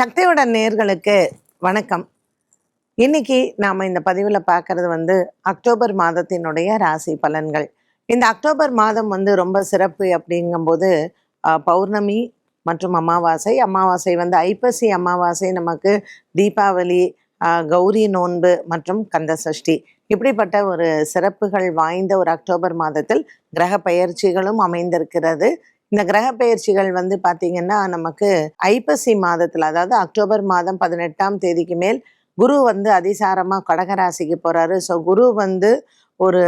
சக்தியோட நேர்களுக்கு வணக்கம். இன்னைக்கு நாம் இந்த பதிவில் பார்க்கறது வந்து அக்டோபர் மாதத்தினுடைய ராசி பலன்கள். இந்த அக்டோபர் மாதம் வந்து ரொம்ப சிறப்பு அப்படிங்கும்போது பௌர்ணமி மற்றும் அமாவாசை. அமாவாசை வந்து ஐப்பசி அமாவாசை நமக்கு தீபாவளி கௌரி நோன்பு மற்றும் கந்த சஷ்டி. இப்படிப்பட்ட ஒரு சிறப்புகள் வாய்ந்த ஒரு அக்டோபர் மாதத்தில் கிரக பயிற்சிகளும் அமைந்திருக்கிறது. இந்த கிரக பெயர்ச்சிகள் வந்து பார்த்தீங்கன்னா நமக்கு ஐப்பசி மாதத்தில் அதாவது அக்டோபர் மாதம் பதினெட்டாம் தேதிக்கு மேல் குரு வந்து அதிசாரமாக கடகராசிக்கு போகிறாரு ஸோ குரு வந்து ஒரு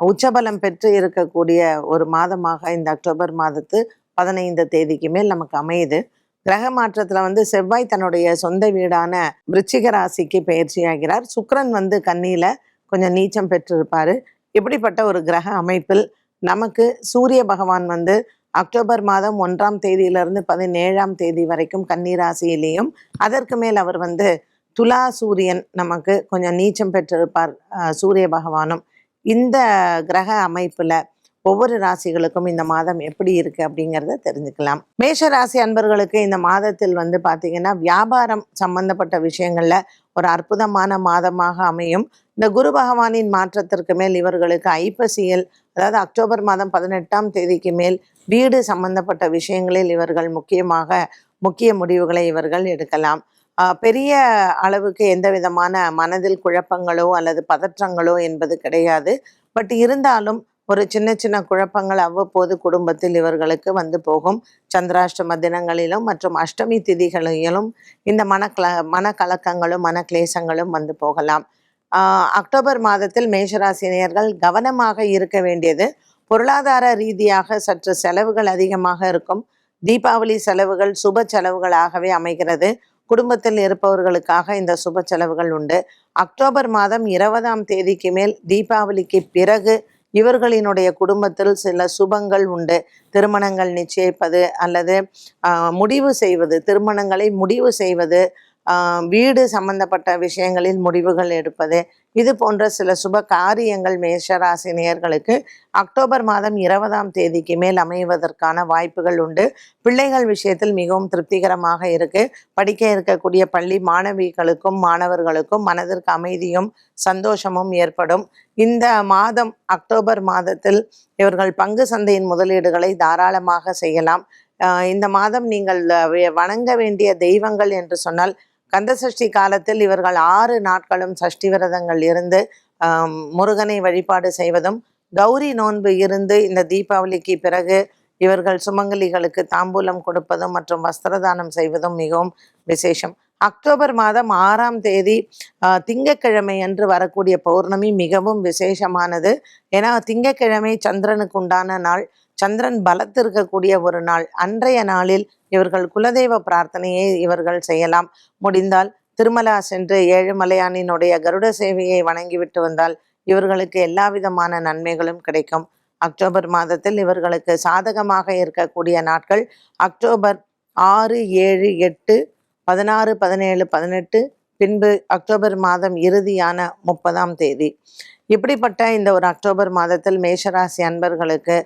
உச்சபலம் பெற்று இருக்கக்கூடிய ஒரு மாதமாக இந்த அக்டோபர் மாதத்து பதினைந்து தேதிக்கு மேல் நமக்கு அமையுது. கிரக மாற்றத்தில் வந்து செவ்வாய் தன்னுடைய சொந்த வீடான விருச்சிக ராசிக்கு பயிற்சியாகிறார் சுக்கரன் வந்து கன்னியில் கொஞ்சம் நீச்சம் பெற்றிருப்பார். இப்படிப்பட்ட ஒரு கிரக அமைப்பில் நமக்கு சூரிய பகவான் வந்து அக்டோபர் மாதம் ஒன்றாம் தேதியிலிருந்து பதினேழாம் தேதி வரைக்கும் கன்னிராசியிலையும் அதற்கு மேல் அவர் வந்து துலா சூரியன் நமக்கு கொஞ்சம் நீச்சம் பெற்றிருப்பார் அஹ், சூரிய பகவானும். இந்த கிரக அமைப்பில் ஒவ்வொரு ராசிகளுக்கும் இந்த மாதம் எப்படி இருக்கு அப்படிங்கிறத தெரிஞ்சுக்கலாம். மேஷ ராசி அன்பர்களுக்கு இந்த மாதத்தில் வந்து பார்த்திங்கன்னா வியாபாரம் சம்பந்தப்பட்ட விஷயங்கள்ல ஒரு அற்புதமான மாதமாக அமையும். இந்த குரு பகவானின் மாற்றத்திற்கு மேல் இவர்களுக்கு ஐப்பசியில் அதாவது அக்டோபர் மாதம் பதினெட்டாம் தேதிக்கு மேல் வீடு சம்பந்தப்பட்ட விஷயங்களில் இவர்கள் முக்கியமாக முக்கிய முடிவுகளை இவர்கள் எடுக்கலாம். பெரிய அளவுக்கு எந்த விதமான மனதில் குழப்பங்களோ அல்லது பதற்றங்களோ என்பது கிடையாது. பட் இருந்தாலும் ஒரு சின்ன சின்ன குழப்பங்கள் அவ்வப்போது குடும்பத்தில் இவர்களுக்கு வந்து போகும். சந்திராஷ்டம தினங்களிலும் மற்றும் அஷ்டமி திதிகளிலும் இந்த மனக்கல மனக்கலக்கங்களும் மனக்லேசங்களும் வந்து போகலாம். அக்டோபர் மாதத்தில் மேஷராசினியர்கள் கவனமாக இருக்க வேண்டியது பொருளாதார ரீதியாக சற்று செலவுகள் அதிகமாக இருக்கும். தீபாவளி செலவுகள் சுப செலவுகளாகவே அமைகிறது. குடும்பத்தில் இருப்பவர்களுக்காக இந்த சுப செலவுகள் உண்டு. அக்டோபர் மாதம் இருபதாம் தேதிக்கு மேல் தீபாவளிக்கு பிறகு இவர்களினுடைய குடும்பத்தில் சில சுபங்கள் உண்டு. திருமணங்கள் நிச்சயிப்பது அல்லது முடிவு செய்வது திருமணங்களை முடிவு செய்வது வீடு சம்பந்தப்பட்ட விஷயங்களில் முடிவுகள் எடுப்பது இது போன்ற சில சுப காரியங்கள் மேஷராசி நேயர்களுக்கு அக்டோபர் மாதம் இருபதாம் தேதிக்கு மேல் அமைவதற்கான வாய்ப்புகள் உண்டு. பிள்ளைகள் விஷயத்தில் மிகவும் திருப்திகரமாக இருக்கு. படிக்க இருக்கக்கூடிய பள்ளி மாணவிகளுக்கும் மாணவர்களுக்கும் மனதிற்கு அமைதியும் சந்தோஷமும் ஏற்படும். இந்த மாதம் அக்டோபர் மாதத்தில் இவர்கள் பங்கு சந்தையின் முதலீடுகளை தாராளமாக செய்யலாம். இந்த மாதம் நீங்கள் வணங்க வேண்டிய தெய்வங்கள் என்று சொன்னால் கந்தசஷ்டி காலத்தில் இவர்கள் ஆறு நாட்களும் சஷ்டி விரதங்கள் இருந்து முருகனை வழிபாடு செய்வதும் கௌரி நோன்பு இருந்து இந்த தீபாவளிக்கு பிறகு இவர்கள் சுமங்கலிகளுக்கு தாம்பூலம் கொடுப்பதும் மற்றும் வஸ்திரதானம் செய்வதும் மிகவும் விசேஷம். அக்டோபர் மாதம் ஆறாம் தேதி திங்கக்கிழமை திங்கட்கிழமை அன்று வரக்கூடிய பௌர்ணமி மிகவும் விசேஷமானது. ஏன்னா திங்கட்கிழமை சந்திரனுக்கு உண்டான நாள். சந்திரன் பலத்திருக்கக்கூடிய ஒரு நாள். அன்றைய நாளில் இவர்கள் குலதெய்வ பிரார்த்தனையை இவர்கள் செய்யலாம். முடிந்தால் திருமலா சென்று ஏழுமலையானினுடைய கருட சேவையை வணங்கிவிட்டு வந்தால் இவர்களுக்கு எல்லா விதமான நன்மைகளும் கிடைக்கும். அக்டோபர் மாதத்தில் இவர்களுக்கு சாதகமாக இருக்கக்கூடிய நாட்கள் அக்டோபர் ஆறு ஏழு எட்டு பதினாறு பதினேழு பதினெட்டு பின்பு அக்டோபர் மாதம் இறுதியான முப்பதாம் தேதி. இப்படிப்பட்ட இந்த ஒரு அக்டோபர் மாதத்தில் மேஷராசி அன்பர்களுக்கு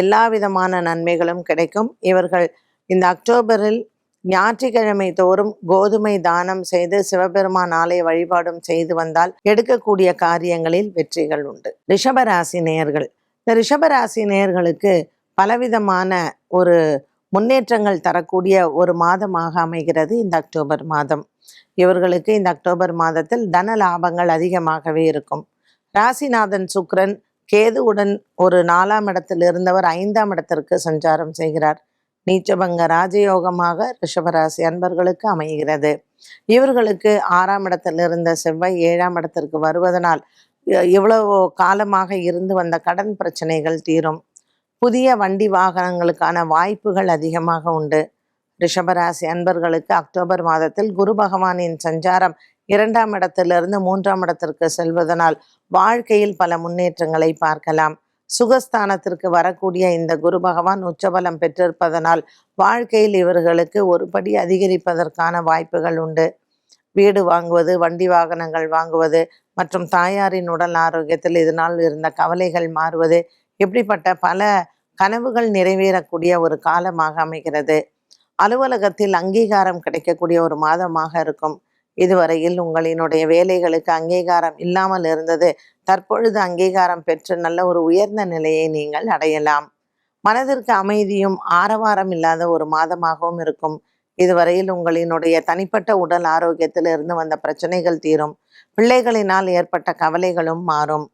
எல்லா விதமான நன்மைகளும் கிடைக்கும். இவர்கள் இந்த அக்டோபரில் ஞாயிற்றுக்கிழமை தோறும் கோதுமை தானம் செய்து சிவபெருமான் ஆலய வழிபாடும் செய்து வந்தால் எடுக்கக்கூடிய காரியங்களில் வெற்றிகள் உண்டு. ரிஷபராசி நேயர்கள். இந்த ரிஷபராசி நேயர்களுக்கு பலவிதமான ஒரு முன்னேற்றங்கள் தரக்கூடிய ஒரு மாதமாக அமைகிறது இந்த அக்டோபர் மாதம். இவர்களுக்கு இந்த அக்டோபர் மாதத்தில் தன லாபங்கள் அதிகமாகவே இருக்கும். ராசிநாதன் சுக்கிரன் கேதுவுடன் ஒரு நாலாம் இடத்தில் இருந்தவர் ஐந்தாம் இடத்திற்கு சஞ்சாரம் செய்கிறார். நீச்சபங்க ராஜயோகமாக ரிஷபராசி அன்பர்களுக்கு அமைகிறது. இவர்களுக்கு ஆறாம் இடத்தில் இருந்த செவ்வாய் ஏழாம் இடத்திற்கு வருவதனால் இ- இவ்வளவு காலமாக இருந்து வந்த கடன் பிரச்சனைகள் தீரும். புதிய வண்டி வாகனங்களுக்கான வாய்ப்புகள் அதிகமாக உண்டு. ரிஷபராசி அன்பர்களுக்கு அக்டோபர் மாதத்தில் குரு பகவானின் சஞ்சாரம் இரண்டாம் இடத்திலிருந்து மூன்றாம் இடத்திற்கு செல்வதனால் வாழ்க்கையில் பல முன்னேற்றங்களை பார்க்கலாம். சுகஸ்தானத்திற்கு வரக்கூடிய இந்த குரு பகவான் உச்சபலம் பெற்றிருப்பதனால் வாழ்க்கையில் இவர்களுக்கு ஒரு படி அதிகரிப்பதற்கான வாய்ப்புகள் உண்டு. வீடு வாங்குவது வண்டி வாகனங்கள் வாங்குவது மற்றும் தாயாரின் உடல் ஆரோக்கியத்தில் இதனால் இருந்த கவலைகள் மாறுவது இப்படிப்பட்ட பல கனவுகள் நிறைவேறக்கூடிய ஒரு காலமாக அமைகிறது. அலுவலகத்தில் அங்கீகாரம் கிடைக்கக்கூடிய ஒரு மாதமாக இருக்கும். இதுவரையில் உங்களினுடைய வேலைகளுக்கு அங்கீகாரம் இல்லாமல் இருந்தது. தற்பொழுது அங்கீகாரம் பெற்று நல்ல ஒரு உயர்ந்த நிலையை நீங்கள் அடையலாம். மனதிற்கு அமைதியும் ஆரவாரம் இல்லாத ஒரு மாதமாகவும் இருக்கும். இதுவரையில் உங்களினுடைய தனிப்பட்ட உடல் ஆரோக்கியத்தில் இருந்து வந்த பிரச்சனைகள் தீரும். பிள்ளைகளினால் ஏற்பட்ட கவலைகளும் மாறும்.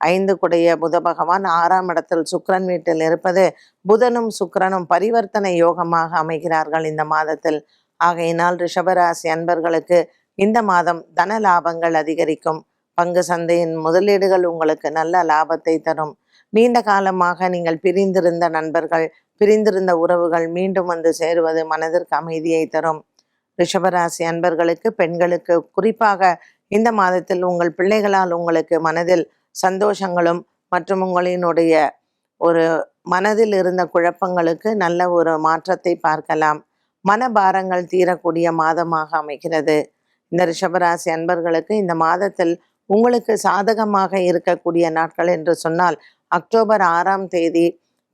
ஐந்து குடைய புத பகவான் ஆறாம் இடத்தில் சுக்கரன் வீட்டில் இருப்பது புதனும் சுக்கரனும் பரிவர்த்தனை யோகமாக அமைகிறார்கள் இந்த மாதத்தில். ஆகையினால் ரிஷபராசி அன்பர்களுக்கு இந்த மாதம் தன லாபங்கள் அதிகரிக்கும். பங்கு சந்தையின் முதலீடுகள் உங்களுக்கு நல்ல லாபத்தை தரும். நீண்ட காலமாக நீங்கள் பிரிந்திருந்த நண்பர்கள் பிரிந்திருந்த உறவுகள் மீண்டும் வந்து சேருவது மனதிற்கு அமைதியை தரும். ரிஷபராசி அன்பர்களுக்கு பெண்களுக்கு குறிப்பாக இந்த மாதத்தில் உங்கள் பிள்ளைகளால் உங்களுக்கு மனதில் சந்தோஷங்களும் மற்றும் உங்களினுடைய ஒரு மனதில் இருந்த குழப்பங்களுக்கு நல்ல ஒரு மாற்றத்தை பார்க்கலாம். மனபாரங்கள் தீரக்கூடிய மாதமாக அமைகிறது. இந்த ரிஷபராசி அன்பர்களுக்கு இந்த மாதத்தில் உங்களுக்கு சாதகமாக இருக்கக்கூடிய நாட்கள் என்று சொன்னால் அக்டோபர் ஆறாம் தேதி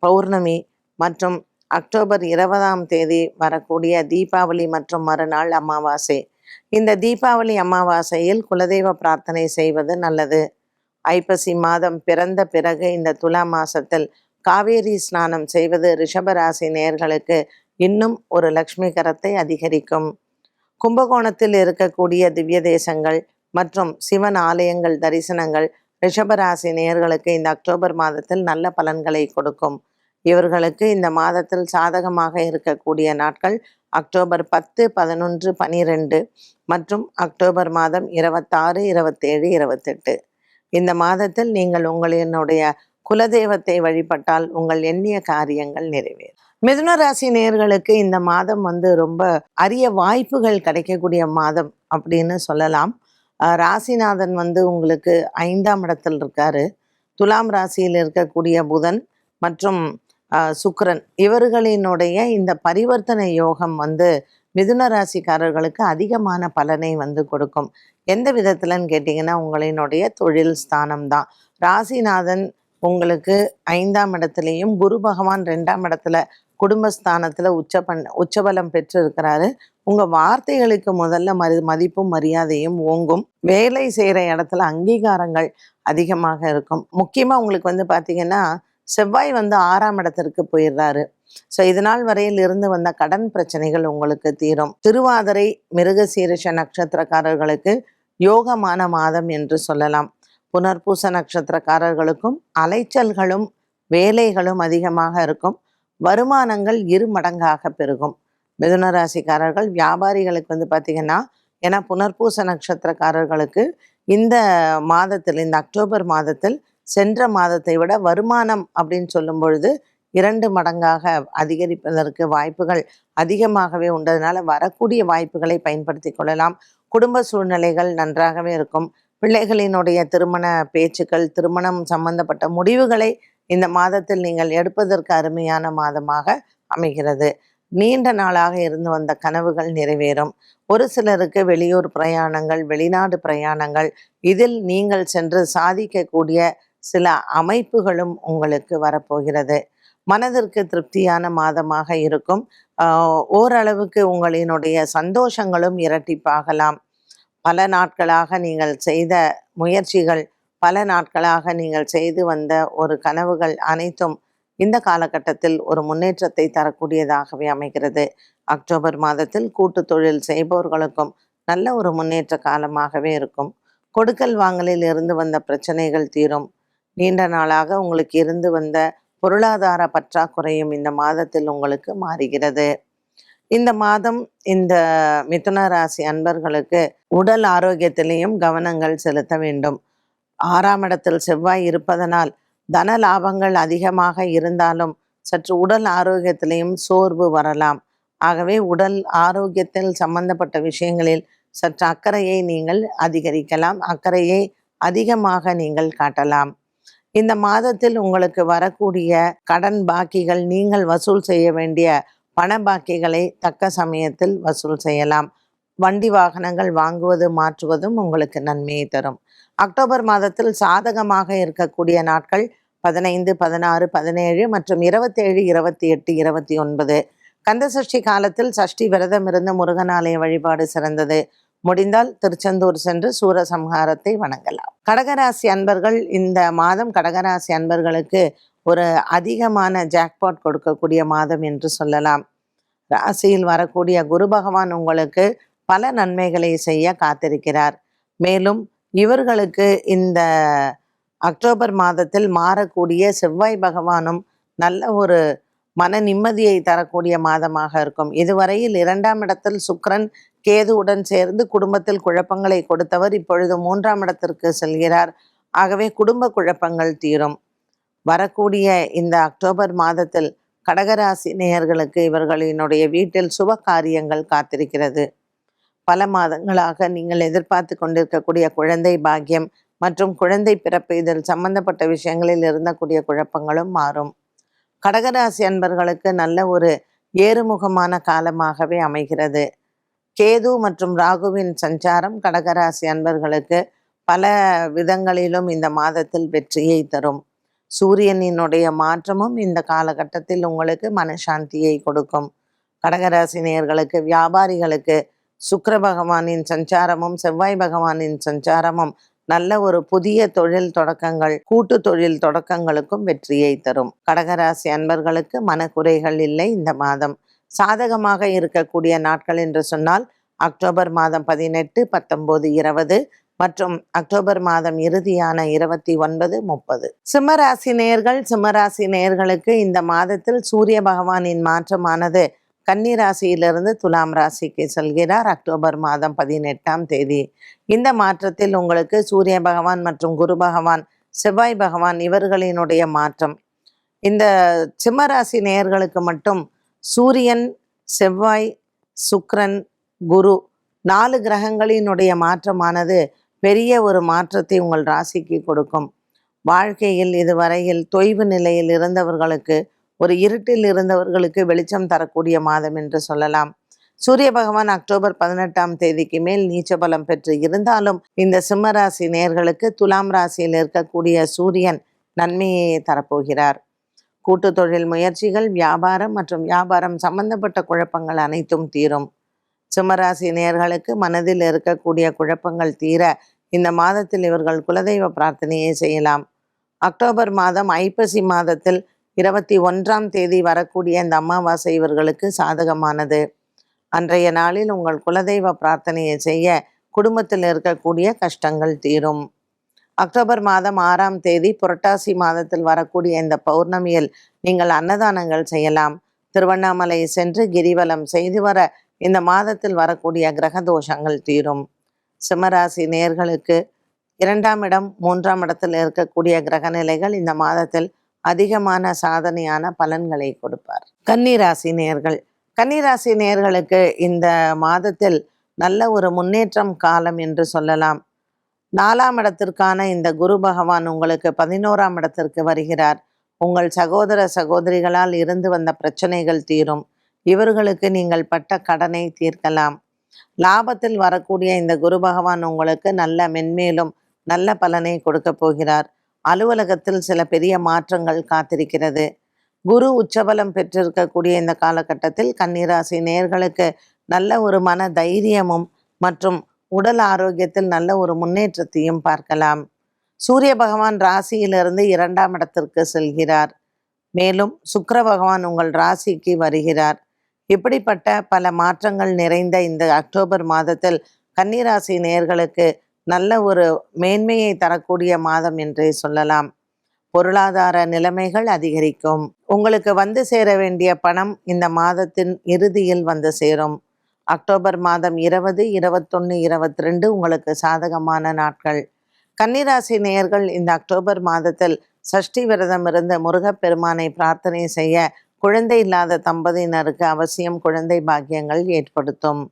பௌர்ணமி மற்றும் அக்டோபர் இருபதாம் தேதி வரக்கூடிய தீபாவளி மற்றும் மறுநாள் அமாவாசை. இந்த தீபாவளி அமாவாசையில் குலதெய்வ பிரார்த்தனை செய்வது நல்லது. ஐப்பசி மாதம் பிறந்த பிறகு இந்த துலா மாசத்தில் காவேரி ஸ்நானம் செய்வது ரிஷபராசி நேர்களுக்கு இன்னும் ஒரு லக்ஷ்மி கரத்தை அதிகரிக்கும். கும்பகோணத்தில் இருக்கக்கூடிய திவ்ய தேசங்கள் மற்றும் சிவன் ஆலயங்கள் தரிசனங்கள் ரிஷபராசி நேயர்களுக்கு இந்த அக்டோபர் மாதத்தில் நல்ல பலன்களை கொடுக்கும். இவர்களுக்கு இந்த மாதத்தில் சாதகமாக இருக்கக்கூடிய நாட்கள் அக்டோபர் பத்து பதினொன்று பனிரெண்டு மற்றும் அக்டோபர் மாதம் இருபத்தாறு இருபத்தேழு இருபத்தெட்டு. இந்த மாதத்தில் நீங்கள் உங்களினுடைய குலதெய்வத்தை வழிபட்டால் உங்கள் எண்ணிய காரியங்கள் நிறைவேறும். மிதுன ராசி நேயர்களுக்கு இந்த மாதம் வந்து ரொம்ப அரிய வாய்ப்புகள் கிடைக்கக்கூடிய மாதம் அப்படின்னு சொல்லலாம். ராசிநாதன் வந்து உங்களுக்கு ஐந்தாம் இடத்தில் இருக்காரு. துலாம் ராசியில் இருக்கக்கூடிய புதன் மற்றும் சுக்கரன் இவர்களினுடைய இந்த பரிவர்த்தனை யோகம் வந்து மிதுன ராசிக்காரர்களுக்கு அதிகமான பலனை வந்து கொடுக்கும். எந்த விதத்துலன்னு கேட்டிங்கன்னா உங்களினுடைய தொழில் ஸ்தானம் தான். ராசிநாதன் உங்களுக்கு ஐந்தாம் இடத்துலையும் குரு பகவான் ரெண்டாம் இடத்துல குடும்பஸ்தானத்தில் உச்ச பண் உச்சபலம் பெற்று இருக்கிறாரு உங்கள் வார்த்தைகளுக்கு முதல்ல மதி மதிப்பும் மரியாதையும் ஓங்கும். வேலை செய்கிற இடத்துல அங்கீகாரங்கள் அதிகமாக இருக்கும். முக்கியமாக உங்களுக்கு வந்து பார்த்தீங்கன்னா செவ்வாய் வந்து ஆறாம் இடத்திற்கு போயிடுறாரு. ஸோ இதனால் வரையில் இருந்து வந்த கடன் பிரச்சனைகள் உங்களுக்கு தீரும். திருவாதிரை மிருகசீரிஷ நட்சத்திரக்காரர்களுக்கு யோகமான மாதம் என்று சொல்லலாம். புனர்பூச நட்சத்திரக்காரர்களுக்கும் அலைச்சல்களும் வேலைகளும் அதிகமாக இருக்கும். வருமானங்கள் இரு மடங்காக பெருகும். மிதுன ராசிக்காரர்கள் வியாபாரிகளுக்கு வந்து பார்த்திங்கன்னா ஏன்னா புனர்பூச நட்சத்திரக்காரர்களுக்கு இந்த மாதத்தில் இந்த அக்டோபர் மாதத்தில் சென்ற மாதத்தை விட வருமானம் அப்படின்னு சொல்லும் பொழுது இரண்டு மடங்காக அதிகரிப்பதற்கு வாய்ப்புகள் அதிகமாகவே உண்டதுனால வரக்கூடிய வாய்ப்புகளை பயன்படுத்தி கொள்ளலாம். குடும்ப சூழ்நிலைகள் நன்றாகவே இருக்கும். பிள்ளைகளினுடைய திருமண பேச்சுக்கள் திருமணம் சம்பந்தப்பட்ட முடிவுகளை இந்த மாதத்தில் நீங்கள் எடுப்பதற்கு அருமையான மாதமாக அமைகிறது. நீண்ட நாளாக இருந்து வந்த கனவுகள் நிறைவேறும். ஒரு சிலருக்கு வெளியூர் பிரயாணங்கள் வெளிநாடு பிரயாணங்கள் இதில் நீங்கள் சென்று சாதிக்கக்கூடிய சில அமைப்புகளும் உங்களுக்கு வரப்போகிறது. மனதிற்கு திருப்தியான மாதமாக இருக்கும். ஓரளவுக்கு உங்களினுடைய சந்தோஷங்களும் இரட்டிப்பாகலாம். பல நாட்களாக நீங்கள் செய்த முயற்சிகள் பல நாட்களாக நீங்கள் செய்து வந்த ஒரு கனவுகள் அனைத்தும் இந்த காலகட்டத்தில் ஒரு முன்னேற்றத்தை தரக்கூடியதாகவே அமைகிறது. அக்டோபர் மாதத்தில் கூட்டு தொழில் செய்பவர்களுக்கும் நல்ல ஒரு முன்னேற்ற காலமாகவே இருக்கும். கொடுக்கல் வாங்கலில் இருந்து வந்த பிரச்சனைகள் தீரும். நீண்ட நாளாக உங்களுக்கு இருந்து வந்த பொருளாதார பற்றாக்குறையும் இந்த மாதத்தில் உங்களுக்கு மாறுகிறது. இந்த மாதம் இந்த மிதுன ராசி அன்பர்களுக்கு உடல் ஆரோக்கியத்திலையும் கவனங்கள் செலுத்த வேண்டும். ஆறாம் இடத்தில் செவ்வாய் இருப்பதனால் தன லாபங்கள் அதிகமாக இருந்தாலும் சற்று உடல் ஆரோக்கியத்திலையும் சோர்வு வரலாம். ஆகவே உடல் ஆரோக்கியத்தில் சம்பந்தப்பட்ட விஷயங்களில் சற்று அக்கறையை நீங்கள் அதிகரிக்கலாம். அக்கறையை அதிகமாக நீங்கள் காட்டலாம். இந்த மாதத்தில் உங்களுக்கு வரக்கூடிய கடன் பாக்கிகள் நீங்கள் வசூல் செய்ய வேண்டிய பண பாக்கிகளை தக்க சமயத்தில் வசூல் செய்யலாம். வண்டி வாகனங்கள் வாங்குவது மாற்றுவதும் உங்களுக்கு நன்மையை தரும். அக்டோபர் மாதத்தில் சாதகமாக இருக்கக்கூடிய நாட்கள் பதினைந்து பதினாறு பதினேழு மற்றும் இருபத்தேழு இருபத்தி எட்டு இருபத்தி ஒன்பது கந்தசஷ்டி காலத்தில் சஷ்டி விரதம் இருந்து முருகன் ஆலய வழிபாடு சிறந்தது. முடிந்தால் திருச்செந்தூர் சென்று சூரசம்ஹாரத்தை வணங்கலாம். கடகராசி அன்பர்கள் இந்த மாதம் கடகராசி அன்பர்களுக்கு ஒரு அதிகமான ஜாக்பாட் கொடுக்கக்கூடிய மாதம் என்று சொல்லலாம். ராசியில் வரக்கூடிய குரு பகவான் உங்களுக்கு பல நன்மைகளை செய்ய காத்திருக்கிறார். மேலும் இவர்களுக்கு இந்த அக்டோபர் மாதத்தில் மாறக்கூடிய செவ்வாய் பகவானும் நல்ல ஒரு மன நிம்மதியை தரக்கூடிய மாதமாக இருக்கும். இதுவரையில் இரண்டாம் இடத்தில் சுக்ரன் கேதுவுடன் சேர்ந்து குடும்பத்தில் குழப்பங்களை கொடுத்தவர் இப்பொழுது மூன்றாம் இடத்திற்கு செல்கிறார். ஆகவே குடும்ப குழப்பங்கள் தீரும். வரக்கூடிய இந்த அக்டோபர் மாதத்தில் கடகராசி நேயர்களுக்கு இவர்களினுடைய வீட்டில் சுப காரியங்கள் காத்திருக்கிறது. பல மாதங்களாக நீங்கள் எதிர்பார்த்து கொண்டிருக்கக்கூடிய குழந்தை பாக்கியம் மற்றும் குழந்தை பிறப்பு இதில் சம்பந்தப்பட்ட விஷயங்களில் இருந்தக்கூடிய குழப்பங்களும் மாறும். கடகராசி அன்பர்களுக்கு நல்ல ஒரு ஏறுமுகமான காலமாகவே அமைகிறது. கேது மற்றும் ராகுவின் சஞ்சாரம் கடகராசி அன்பர்களுக்கு பல விதங்களிலும் இந்த மாதத்தில் வெற்றியை தரும். சூரியனினுடைய மாற்றமும் இந்த காலகட்டத்தில் உங்களுக்கு மனசாந்தியை கொடுக்கும். கடகராசி நேயர்களுக்கு வியாபாரிகளுக்கு சுக்கர பகவானின் சஞ்சாரமும் செவ்வாய் பகவானின் சஞ்சாரமும் நல்ல ஒரு புதிய தொழில் தொடக்கங்கள் கூட்டு தொழில் தொடக்கங்களுக்கும் வெற்றியை தரும். கடகராசி அன்பர்களுக்கு மனக்குறைகள் இல்லை இந்த மாதம். சாதகமாக இருக்கக்கூடிய நாட்கள் என்று சொன்னால் அக்டோபர் மாதம் பதினெட்டு பத்தொன்பது இருபது மற்றும் அக்டோபர் மாதம் இறுதியான இருபத்தி ஒன்பது முப்பது. சிம்மராசி நேயர்கள் சிம்மராசி நேயர்களுக்கு இந்த மாதத்தில் சூரிய பகவானின் மாற்றமானது கன்னி ராசியிலிருந்து துலாம் ராசிக்கு செல்கிறார். அக்டோபர் மாதம் பதினெட்டாம் தேதி. இந்த மாற்றத்தில் உங்களுக்கு சூரிய பகவான் மற்றும் குரு பகவான் செவ்வாய் பகவான் இவர்களினுடைய மாற்றம். இந்த சிம்மராசி நேயர்களுக்கு மட்டும் சூரியன் செவ்வாய் சுக்ரன் குரு நாலு கிரகங்களினுடைய மாற்றமானது பெரிய ஒரு மாற்றத்தை உங்கள் ராசிக்கு கொடுக்கும். வாழ்க்கையில் இதுவரையில் தொய்வு நிலையில் இருந்தவர்களுக்கு ஒரு இருட்டில் இருந்தவர்களுக்கு வெளிச்சம் தரக்கூடிய மாதம் என்று சொல்லலாம். சூரிய பகவான் அக்டோபர் பதினெட்டாம் தேதிக்கு மேல் நீச்ச பலம் பெற்று இருந்தாலும் இந்த சிம்மராசி நேர்களுக்கு துலாம் ராசியில் இருக்கக்கூடிய சூரியன் நன்மையை தரப்போகிறார். கூட்டு தொழில் முயற்சிகள் வியாபாரம் மற்றும் வியாபாரம் சம்பந்தப்பட்ட குழப்பங்கள் அனைத்தும் தீரும். சிம்மராசி நேர்களுக்கு மனதில் இருக்கக்கூடிய குழப்பங்கள் தீர இந்த மாதத்தில் இவர்கள் குலதெய்வ பிரார்த்தனையை செய்யலாம். அக்டோபர் மாதம் ஐப்பசி மாதத்தில் இருபத்தி ஒன்றாம் தேதி வரக்கூடிய இந்த அமாவாசை இவர்களுக்கு சாதகமானது. அன்றைய நாளில் உங்கள் குலதெய்வ பிரார்த்தனையை செய்ய குடும்பத்தில் இருக்கக்கூடிய கஷ்டங்கள் தீரும். அக்டோபர் மாதம் ஆறாம் தேதி புரட்டாசி மாதத்தில் வரக்கூடிய இந்த பௌர்ணமியில் நீங்கள் அன்னதானங்கள் செய்யலாம். திருவண்ணாமலை சென்று கிரிவலம் செய்து வர இந்த மாதத்தில் வரக்கூடிய கிரக தோஷங்கள் தீரும். சிம்மராசி நேர்களுக்கு இரண்டாம் இடம் மூன்றாம் இடத்தில் இருக்கக்கூடிய கிரக நிலைகள் இந்த மாதத்தில் அதிகமான சாதனையான பலன்களை கொடுப்பார். கன்னிராசி நேர்கள். கன்னிராசி நேர்களுக்கு இந்த மாதத்தில் நல்ல ஒரு முன்னேற்றம் காலம் என்று சொல்லலாம். நாலாம் இடத்திற்கான இந்த குரு பகவான் உங்களுக்கு பதினோராம் இடத்திற்கு வருகிறார். உங்கள் சகோதர சகோதரிகளால் இருந்து வந்த பிரச்சனைகள் தீரும். இவர்களுக்கு நீங்கள் பட்ட கடனை தீர்க்கலாம். லாபத்தில் வரக்கூடிய இந்த குரு பகவான் உங்களுக்கு நல்ல மென்மேலும் நல்ல பலனை கொடுக்க போகிறார். அலுவலகத்தில் சில பெரிய மாற்றங்கள் காத்திருக்கிறது. குரு உச்சபலம் பெற்றிருக்கக்கூடிய இந்த காலகட்டத்தில் கன்னிராசி நேர்களுக்கு நல்ல ஒரு மன தைரியமும் மற்றும் உடல் ஆரோக்கியத்தில் நல்ல ஒரு முன்னேற்றத்தையும் பார்க்கலாம். சூரிய பகவான் ராசியிலிருந்து இரண்டாம் இடத்திற்கு செல்கிறார். மேலும் சுக்கர பகவான் உங்கள் ராசிக்கு வருகிறார். இப்படிப்பட்ட பல மாற்றங்கள் நிறைந்த இந்த அக்டோபர் மாதத்தில் கன்னிராசி நேர்களுக்கு நல்ல ஒரு மேன்மையை தரக்கூடிய மாதம் என்றே சொல்லலாம். பொருளாதார நிலைமைகள் அதிகரிக்கும். உங்களுக்கு வந்து சேர வேண்டிய பணம் இந்த மாதத்தின் இறுதியில் வந்து சேரும். அக்டோபர் மாதம் இருபது இருபத்தொன்று இருபத்தி ரெண்டு உங்களுக்கு சாதகமான நாட்கள். கன்னிராசி நேயர்கள் இந்த அக்டோபர் மாதத்தில் சஷ்டி விரதம் இருந்து முருகப்பெருமானை பிரார்த்தனை செய்ய குழந்தை இல்லாத தம்பதியினருக்கு அவசியம் குழந்தை பாக்கியங்கள் ஏற்படுத்தும்.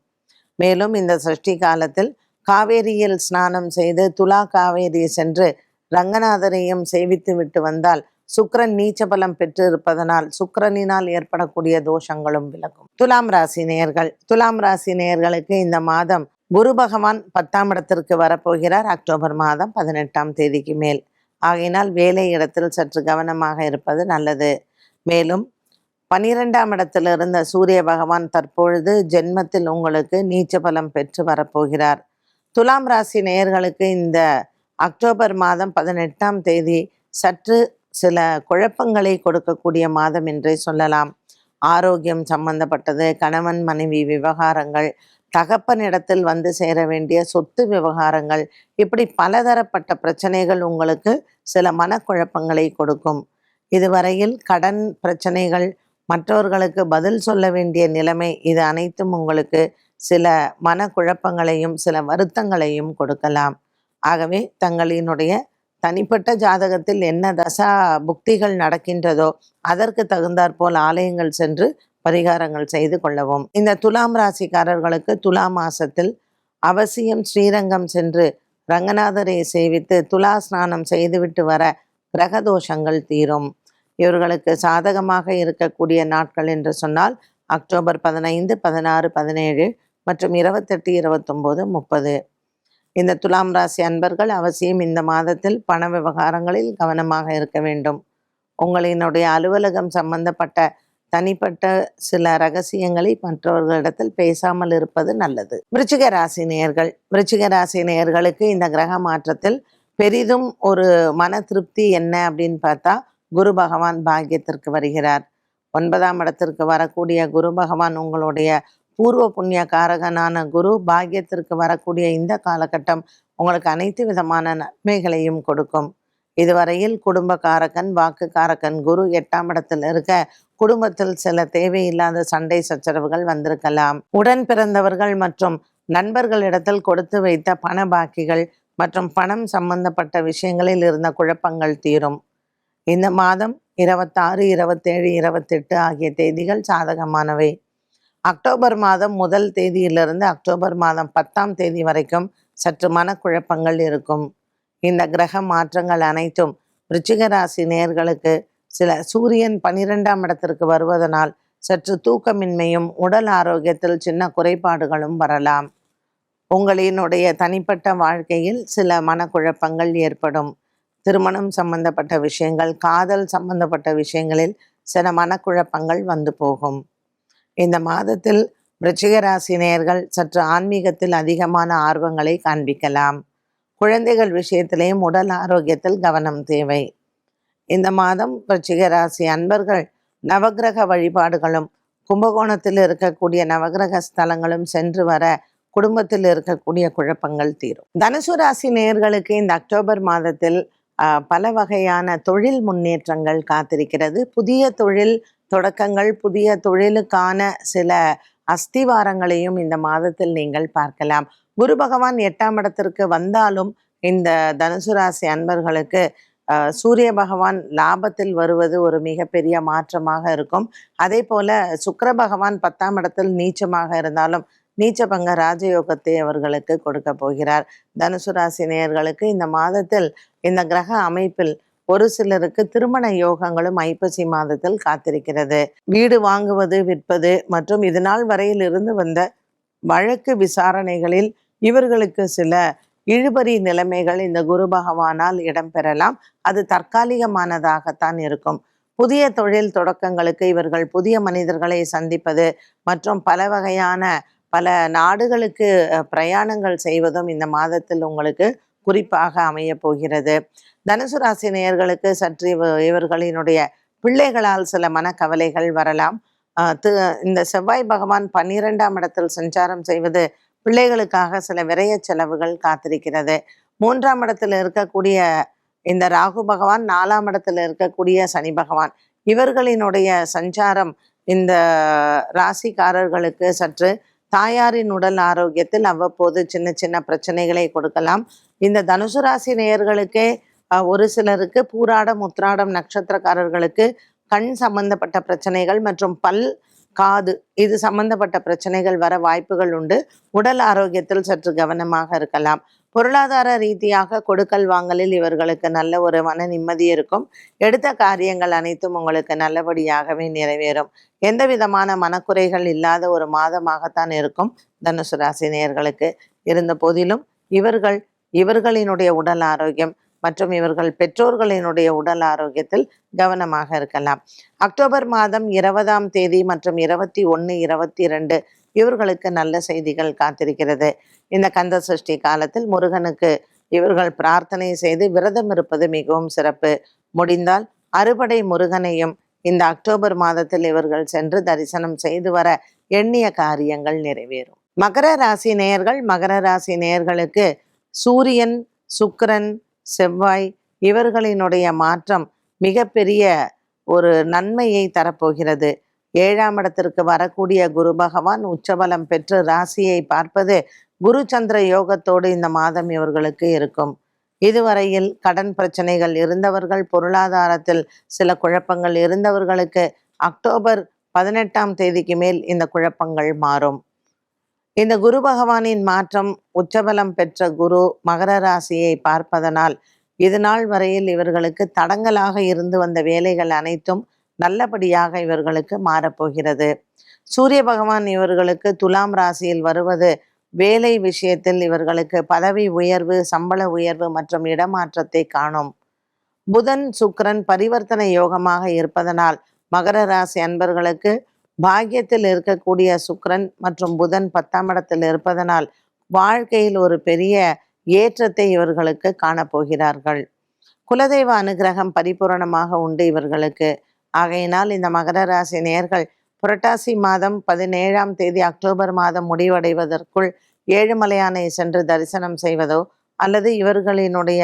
மேலும் இந்த சஷ்டி காலத்தில் காவேரியில் ஸ்நானம் செய்து துலா காவேரி சென்று ரங்கநாதரையும் சேவித்து விட்டு வந்தால் சுக்கரன் நீச்சபலம் பெற்று இருப்பதனால் சுக்கரனினால் ஏற்படக்கூடிய தோஷங்களும் விலகும். துலாம் ராசி நேயர்கள். துலாம் ராசி நேயர்களுக்கு இந்த மாதம் குரு பகவான் பத்தாம் இடத்திற்கு வரப்போகிறார். அக்டோபர் மாதம் பதினெட்டாம் தேதிக்கு மேல். ஆகையினால் வேலை இடத்தில் சற்று கவனமாக இருப்பது நல்லது. மேலும் பனிரெண்டாம் இடத்தில் இருந்த சூரிய பகவான் தற்பொழுது ஜென்மத்தில் உங்களுக்கு நீச்ச பலம் பெற்று வரப்போகிறார். துலாம் ராசி நேயர்களுக்கு இந்த அக்டோபர் மாதம் பதினெட்டாம் தேதி சற்று சில குழப்பங்களை கொடுக்கக்கூடிய மாதம் என்றே சொல்லலாம். ஆரோக்கியம் சம்பந்தப்பட்டது கணவன் மனைவி விவகாரங்கள் தகப்பனிடத்தில் வந்து சேர வேண்டிய சொத்து விவகாரங்கள் இப்படி பலதரப்பட்ட பிரச்சனைகள் உங்களுக்கு சில மனக்குழப்பங்களை கொடுக்கும். இதுவரையில் கடன் பிரச்சனைகள் மற்றவர்களுக்கு பதில் சொல்ல வேண்டிய நிலைமை இது அனைத்தும் உங்களுக்கு சில மனக்குழப்பங்களையும் சில வருத்தங்களையும் கொடுக்கலாம். ஆகவே தங்களினுடைய தனிப்பட்ட ஜாதகத்தில் என்ன தசா புக்திகள் நடக்கின்றதோ அதற்கு தகுந்தாற்போல் ஆலயங்கள் சென்று பரிகாரங்கள் செய்து கொள்ளவும். இந்த துலாம் ராசிக்காரர்களுக்கு துலா மாசத்தில் அவசியம் ஸ்ரீரங்கம் சென்று ரங்கநாதரை சேவித்து துலா ஸ்நானம் செய்துவிட்டு வர கிரகதோஷங்கள் தீரும். இவர்களுக்கு சாதகமாக இருக்கக்கூடிய நாட்கள் என்று சொன்னால் அக்டோபர் பதினைந்து பதினாறு பதினேழு மற்றும் இருபத்தெட்டு இருபத்தொம்போது முப்பது. இந்த துலாம் ராசி அன்பர்கள் அவசியம் இந்த மாதத்தில் பண விவகாரங்களில் கவனமாக இருக்க வேண்டும். உங்களினுடைய அலுவலகம் சம்பந்தப்பட்ட தனிப்பட்ட சில ரகசியங்களை மற்றவர்களிடத்தில் பேசாமல் இருப்பது நல்லது. விருச்சிக ராசி நேயர்கள் விருச்சிக ராசி நேயர்களுக்கு இந்த கிரக மாற்றத்தில் பெரிதும் ஒரு மன திருப்தி என்ன அப்படின்னு பார்த்தா குரு பகவான் பாக்கியத்திற்கு வருகிறார். ஒன்பதாம் இடத்திற்கு வரக்கூடிய குரு பகவான் உங்களுடைய பூர்வ புண்ணிய காரகனான குரு பாக்கியத்திற்கு வரக்கூடிய இந்த காலகட்டம் உங்களுக்கு அனைத்து விதமான நன்மைகளையும் கொடுக்கும். இதுவரையில் குடும்ப காரகன் வாக்கு காரகன் குரு எட்டாம் இடத்தில் இருக்க குடும்பத்தில் சில தேவையில்லாத சண்டை சச்சரவுகள் வந்திருக்கலாம். உடன் பிறந்தவர்கள் மற்றும் நண்பர்களிடத்தில் கொடுத்து வைத்த பண பாக்கிகள் மற்றும் பணம் சம்பந்தப்பட்ட விஷயங்களில் இருந்த குழப்பங்கள் தீரும். இந்த மாதம் இருபத்தாறு இருபத்தேழு இருபத்தெட்டு ஆகிய தேதிகள் சாதகமானவை. அக்டோபர் மாதம் முதல் தேதியிலிருந்து அக்டோபர் மாதம் பத்தாம் தேதி வரைக்கும் சற்று மனக்குழப்பங்கள் இருக்கும். இந்த கிரக மாற்றங்கள் அனைத்தும் விருச்சிக ராசி நேர்களுக்கு சில சூரியன் பனிரெண்டாம் இடத்திற்கு வருவதனால் சற்று தூக்கமின்மையும் உடல் ஆரோக்கியத்தில் சின்ன குறைபாடுகளும் வரலாம். உங்களினுடைய தனிப்பட்ட வாழ்க்கையில் சில மனக்குழப்பங்கள் ஏற்படும். திருமணம் சம்பந்தப்பட்ட விஷயங்கள் காதல் சம்பந்தப்பட்ட விஷயங்களில் சில மனக்குழப்பங்கள் வந்து போகும். இந்த மாதத்தில் விருச்சிக நேயர்கள் சற்று ஆன்மீகத்தில் அதிகமான ஆர்வங்களை காண்பிக்கலாம். குழந்தைகள் விஷயத்திலேயும் உடல் ஆரோக்கியத்தில் கவனம் தேவை. இந்த மாதம் விருச்சிக ராசி அன்பர்கள் நவக்கிரக வழிபாடுகளும் கும்பகோணத்தில் இருக்கக்கூடிய நவக்கிரக ஸ்தலங்களும் சென்று வர குடும்பத்தில் இருக்கக்கூடிய குழப்பங்கள் தீரும். தனுசு ராசி நேயர்களுக்கு இந்த அக்டோபர் மாதத்தில் ஆஹ், பல வகையான தொழில் முன்னேற்றங்கள் காத்திருக்கிறது. புதிய தொழில் தொடக்கங்கள் புதிய தொழிலுக்கான சில அஸ்திவாரங்களையும் இந்த மாதத்தில் நீங்கள் பார்க்கலாம். குரு பகவான் எட்டாம் இடத்திற்கு வந்தாலும் இந்த தனுசு ராசி அன்பர்களுக்கு சூரிய பகவான் லாபத்தில் வருவது ஒரு மிகப்பெரிய மாற்றமாக இருக்கும். அதே போல சுக்கர பகவான் பத்தாம் இடத்தில் நீச்சமாக இருந்தாலும் நீச்சபங்க ராஜயோகத்தை அவர்களுக்கு கொடுக்க போகிறார். தனுசு ராசி நேயர்களுக்கு இந்த மாதத்தில் இந்த கிரக அமைப்பில் ஒரு சிலருக்கு திருமண யோகங்களும் ஐப்பசி மாதத்தில் காத்திருக்கிறது. வீடு வாங்குவது விற்பது மற்றும் இதனால் வரையில் இருந்து வந்த வழக்கு விசாரணைகளில் இவர்களுக்கு சில இழுபறி நிலைமைகள் இந்த குரு பகவானால் இடம்பெறலாம் அது தற்காலிகமானதாகத்தான் இருக்கும். புதிய தொழில் தொடக்கங்களுக்கு இவர்கள் புதிய மனிதர்களை சந்திப்பது மற்றும் பல வகையான பல நாடுகளுக்கு பிரயாணங்கள் செய்வதும் இந்த மாதத்தில் உங்களுக்கு குறிப்பாக அமைய போகிறது. தனுசு ராசி நேயர்களுக்கு சற்று இவ- இவர்களினுடைய பிள்ளைகளால் சில மனக்கவலைகள் வரலாம். இந்த செவ்வாய் பகவான் பன்னிரெண்டாம் இடத்தில் சஞ்சாரம் செய்வது பிள்ளைகளுக்காக சில விரய செலவுகள் காத்திருக்கிறது. மூன்றாம் இடத்தில் இருக்கக்கூடிய இந்த ராகு பகவான் நாலாம் இடத்தில் இருக்கக்கூடிய சனி பகவான் இவர்களினுடைய சஞ்சாரம் இந்த ராசிக்காரர்களுக்கு சற்று தாயாரின் உடல் ஆரோக்கியத்தில் அவ்வப்போது சின்ன சின்ன பிரச்சனைகளை கொடுக்கலாம். இந்த தனுசு ராசி நேயர்களுக்கே ஒரு சிலருக்கு பூராடம் உத்ராடம் நட்சத்திரக்காரர்களுக்கு கண் சம்பந்தப்பட்ட பிரச்சனைகள் மற்றும் பல் காது இது சம்பந்தப்பட்ட பிரச்சனைகள் வர வாய்ப்புகள் உண்டு. உடல் ஆரோக்கியத்தில் சற்று கவனமாக இருக்கலாம். பொருளாதார ரீதியாக கொடுக்கல் வாங்கலில் இவர்களுக்கு நல்ல ஒரு மன நிம்மதி இருக்கும். எடுத்த காரியங்கள் அனைத்தும் உங்களுக்கு நல்லபடியாகவே நிறைவேறும். எந்த விதமான மனக்குறைகள் இல்லாத ஒரு மாதமாகத்தான் இருக்கும். தனுசு ராசினியர்களுக்கு இருந்த போதிலும் இவர்கள் இவர்களினுடைய உடல் ஆரோக்கியம் மற்றும் இவர்கள் பெற்றோர்களினுடைய உடல் ஆரோக்கியத்தில் கவனமாக இருக்கலாம். அக்டோபர் மாதம் இருபதாம் தேதி மற்றும் இருபத்தி ஒன்று இருபத்தி ரெண்டு இவர்களுக்கு நல்ல செய்திகள் காத்திருக்கிறது. இந்த கந்த சஷ்டி காலத்தில் முருகனுக்கு இவர்கள் பிரார்த்தனை செய்து விரதம் இருப்பது மிகவும் சிறப்பு. முடிந்தால் அறுபடை முருகனையும் இந்த அக்டோபர் மாதத்தில் இவர்கள் சென்று தரிசனம் செய்து வர எண்ணிய காரியங்கள் நிறைவேறும். மகர ராசி நேயர்கள் மகர ராசி நேயர்களுக்கு சூரியன் சுக்கிரன் செவ்வாய் இவர்களினுடைய மாற்றம் மிகப்பெரிய ஒரு நன்மையை தரப்போகிறது. ஏழாம் இடத்திற்கு வரக்கூடிய குரு பகவான் உச்சபலம் பெற்று ராசியை பார்ப்பது குரு சந்திர யோகத்தோடு இந்த மாதம் இவர்களுக்கு இருக்கும். இதுவரையில் கடன் பிரச்சனைகள் இருந்தவர்கள் பொருளாதாரத்தில் சில குழப்பங்கள் இருந்தவர்களுக்கு அக்டோபர் பதினெட்டாம் தேதிக்கு மேல் இந்த குழப்பங்கள் மாறும். இந்த குரு பகவானின் மாற்றம் உச்சபலம் பெற்ற குரு மகர ராசியை பார்ப்பதனால் இது நாள் வரையில் இவர்களுக்கு தடங்கலாக இருந்து வந்த வேலைகள் அனைத்தும் நல்லபடியாக இவர்களுக்கு மாறப்போகிறது. சூரிய பகவான் இவர்களுக்கு துலாம் ராசியில் வருவது வேலை விஷயத்தில் இவர்களுக்கு பதவி உயர்வு சம்பள உயர்வு மற்றும் இடமாற்றத்தை காணும். புதன் சுக்கரன் பரிவர்த்தனை யோகமாக இருப்பதனால் மகர ராசி அன்பர்களுக்கு பாக்கியத்தில் இருக்கக்கூடிய சுக்கரன் மற்றும் புதன் பத்தாம் இடத்தில் இருப்பதனால் வாழ்க்கையில் ஒரு பெரிய ஏற்றத்தை இவர்களுக்கு காணப்போகிறார்கள். குலதெய்வ அனுகிரகம் பரிபூரணமாக உண்டு இவர்களுக்கு. ஆகையினால் இந்த மகர ராசி நேர்கள் புரட்டாசி மாதம் பதினேழாம் தேதி அக்டோபர் மாதம் முடிவடைவதற்குள் ஏழுமலையானை சென்று தரிசனம் செய்வதோ அல்லது இவர்களினுடைய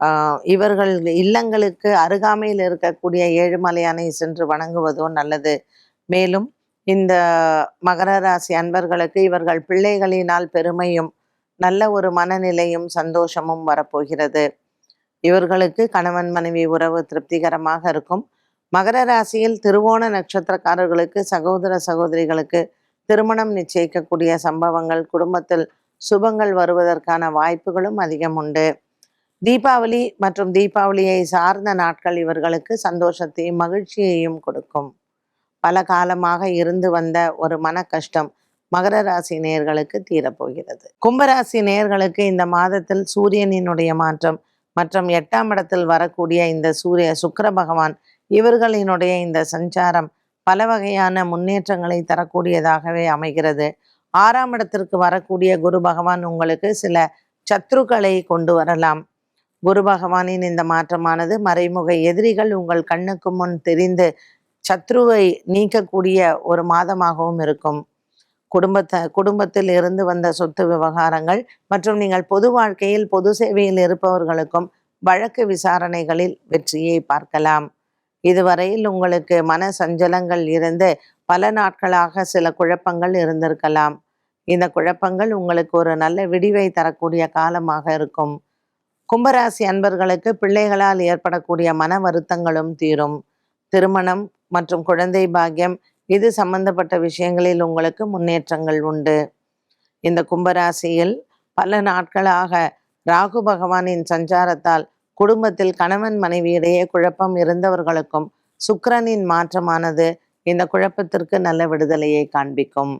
ஆஹ், இவர்கள் இல்லங்களுக்கு அருகாமையில் இருக்கக்கூடிய ஏழுமலையானை சென்று வணங்குவதோ நல்லது. மேலும் இந்த மகர ராசி அன்பர்களுக்கு இவர்கள் பிள்ளைகளினால் பெருமையும் நல்ல ஒரு மனநிலையும் சந்தோஷமும் வரப்போகிறது. இவர்களுக்கு கணவன் மனைவி உறவு திருப்திகரமாக இருக்கும். மகர ராசியில் திருவோண நட்சத்திரக்காரர்களுக்கு சகோதர சகோதரிகளுக்கு திருமணம் நிச்சயிக்கக்கூடிய சம்பவங்கள் குடும்பத்தில் சுபங்கள் வருவதற்கான வாய்ப்புகளும் அதிகம் உண்டு. தீபாவளி மற்றும் தீபாவளியை சார்ந்த நாட்கள் இவர்களுக்கு சந்தோஷத்தையும் மகிழ்ச்சியையும் கொடுக்கும். பல காலமாக இருந்து வந்த ஒரு மன கஷ்டம் மகர ராசி நேர்களுக்கு தீரப்போகிறது. கும்பராசி நேர்களுக்கு இந்த மாதத்தில் சூரியனினுடைய மாற்றம் மற்றும் எட்டாம் இடத்தில் வரக்கூடிய இந்த சூரிய சுக்கர பகவான் இவர்களினுடைய இந்த சஞ்சாரம் பல வகையான முன்னேற்றங்களை தரக்கூடியதாகவே அமைகிறது. ஆறாம் இடத்திற்கு வரக்கூடிய குரு பகவான் உங்களுக்கு சில சத்ருக்களை கொண்டு வரலாம். குரு பகவானின் இந்த மாற்றமானது மறைமுக எதிரிகள் உங்கள் கண்ணுக்கு முன் தெரிந்து சத்ருவை நீக்கக்கூடிய ஒரு மாதமாகவும் இருக்கும். குடும்பத்தை குடும்பத்தில் இருந்து வந்த சொத்து விவகாரங்கள் மற்றும் நீங்கள் பொது வாழ்க்கையில் பொது சேவையில் இருப்பவர்களுக்கும் வழக்கு விசாரணைகளில் வெற்றியை பார்க்கலாம். இதுவரையில் உங்களுக்கு மன சஞ்சலங்கள் இருந்து பல நாட்களாக சில குழப்பங்கள் இருந்திருக்கலாம். இந்த குழப்பங்கள் உங்களுக்கு ஒரு நல்ல விடிவை தரக்கூடிய காலமாக இருக்கும். கும்பராசி அன்பர்களுக்கு பிள்ளைகளால் ஏற்படக்கூடிய மன வருத்தங்களும் தீரும். திருமணம் மற்றும் குழந்தை பாக்கியம் இது சம்பந்தப்பட்ட விஷயங்களில் உங்களுக்கு முன்னேற்றங்கள் உண்டு. இந்த கும்பராசியில் பல நாட்களாக ராகு பகவானின் சஞ்சாரத்தால் குடும்பத்தில் கணவன் மனைவியிடையே குழப்பம் இருந்தவர்களுக்கும் சுக்கரனின் மாற்றமானது இந்த குழப்பத்திற்கு நல்ல விடுதலையை காண்பிக்கும்.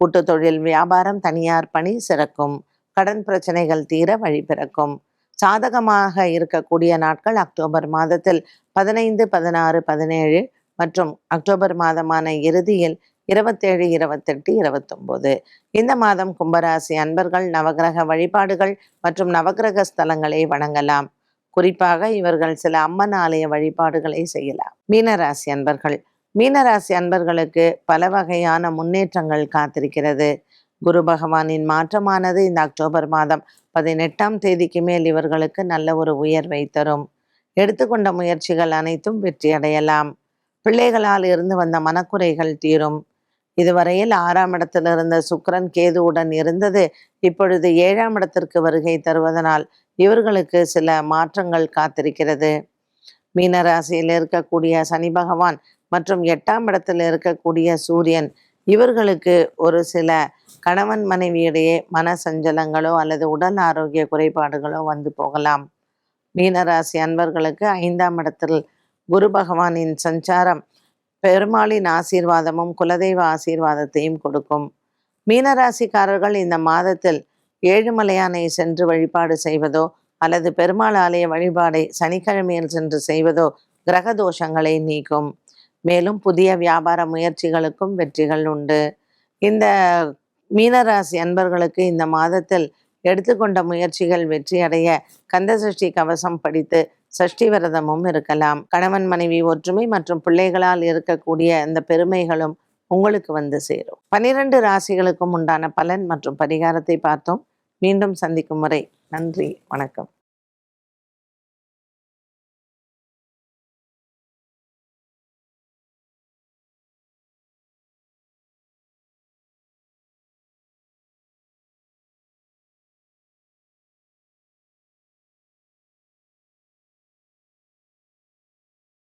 கூட்டு தொழில் வியாபாரம் தனியார் பணி சிறக்கும். கடன் பிரச்சனைகள் தீர வழி பிறக்கும். சாதகமாக இருக்கக்கூடிய நாட்கள் அக்டோபர் மாதத்தில் பதினைந்து பதினாறு பதினேழு மற்றும் அக்டோபர் மாதமான இறுதியில் இருபத்தேழு இருபத்தெட்டு இருபத்தொம்போது. இந்த மாதம் கும்பராசி அன்பர்கள் நவகிரக வழிபாடுகள் மற்றும் நவகிரக ஸ்தலங்களை வணங்கலாம். குறிப்பாக இவர்கள் சில அம்மன் ஆலய வழிபாடுகளை செய்யலாம். மீனராசி அன்பர்கள். மீனராசி அன்பர்களுக்கு பல வகையான முன்னேற்றங்கள் காத்திருக்கிறது. குரு பகவானின் மாற்றமானது இந்த அக்டோபர் மாதம் பதினெட்டாம் தேதிக்கு மேல் இவர்களுக்கு நல்ல ஒரு உயர்வை தரும். எடுத்துக்கொண்ட முயற்சிகள் அனைத்தும் வெற்றியடையலாம். பிள்ளைகளால் இருந்து வந்த மனக்குறைகள் தீரும். இதுவரையில் ஆறாம் இடத்தில் இருந்த சுக்கரன் கேதுவுடன் இருந்தது இப்பொழுது ஏழாம் இடத்திற்கு வருகை தருவதனால் இவர்களுக்கு சில மாற்றங்கள் காத்திருக்கிறது. மீனராசியில் இருக்கக்கூடிய சனி பகவான் மற்றும் எட்டாம் இடத்தில் இருக்கக்கூடிய சூரியன் இவர்களுக்கு ஒரு சில கணவன் மனைவியிடையே மன சஞ்சலங்களோ அல்லது உடல் ஆரோக்கிய குறைபாடுகளோ வந்து போகலாம். மீனராசி அன்பர்களுக்கு ஐந்தாம் இடத்தில் குரு பகவானின் சஞ்சாரம் பெருமாளின் ஆசீர்வாதமும் குலதெய்வ ஆசீர்வாதத்தையும் கொடுக்கும். மீனராசிக்காரர்கள் இந்த மாதத்தில் ஏழுமலையானை சென்று வழிபாடு செய்வதோ அல்லது பெருமாள் ஆலய வழிபாடை சனிக்கிழமையில் சென்று செய்வதோ கிரக தோஷங்களை நீக்கும். மேலும் புதிய வியாபார முயற்சிகளுக்கும் வெற்றிகள் உண்டு. இந்த மீனராசி அன்பர்களுக்கு இந்த மாதத்தில் எடுத்துக்கொண்ட முயற்சிகள் வெற்றியடைய கந்தசஷ்டி கவசம் படித்து சஷ்டி விரதமும் இருக்கலாம். கணவன் மனைவி ஒற்றுமை மற்றும் பிள்ளைகளால் இருக்கக்கூடிய இந்த பெருமைகளும் உங்களுக்கு வந்து சேரும். பனிரெண்டு ராசிகளுக்கும் உண்டான பலன் மற்றும் பரிகாரத்தை பார்த்தோம். மீண்டும் சந்திக்கும் முறை. நன்றி. வணக்கம்.